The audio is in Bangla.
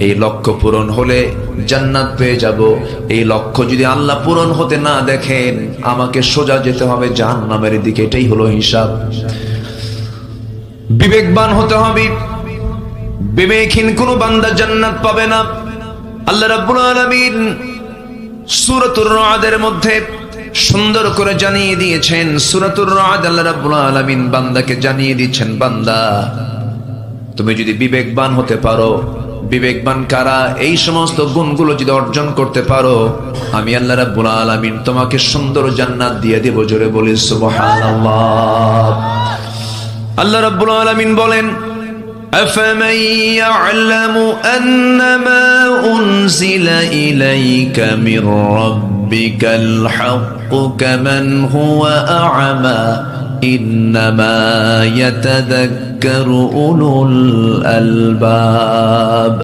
এই লক্ষ্য পূরণ হলে জান্নাত পেয়ে যাব। এই লক্ষ্য যদি আল্লাহ পূরণ হতে না দেখেন, আমাকে সোজা যেতে হবে জাহান নামের দিকে। এটাই হলো হিসাব। বিবেকবান হতে হবে। বিবেকহীন কোনো বান্দা জান্নাত পাবে না। আল্লাহ রাব্বুল আলামিন সূরাতুর রাদের মধ্যে সুন্দর করে জানিয়ে দিয়েছেন, সূরাতুর রাদ আল্লাহ রাব্বুল আলামিন বান্দাকে জানিয়ে দিচ্ছেন, বান্দা, তুমি যদি বিবেকবান হতে পারো বিবেকবান কারা এই সমস্ত গুণগুলো যদি অর্জন করতে পারো আমি আল্লাহ রাব্বুল আলামিন তোমাকে সুন্দর জান্নাত দিয়ে দেব জোরে বলি সুবহানাল্লাহ আল্লাহ রাব্বুল আলামিন বলেন أفمن يعلم أن ما أنزل إليك من ربك الحق كمن هو أعمى إنما يتذكر أولو الألباب.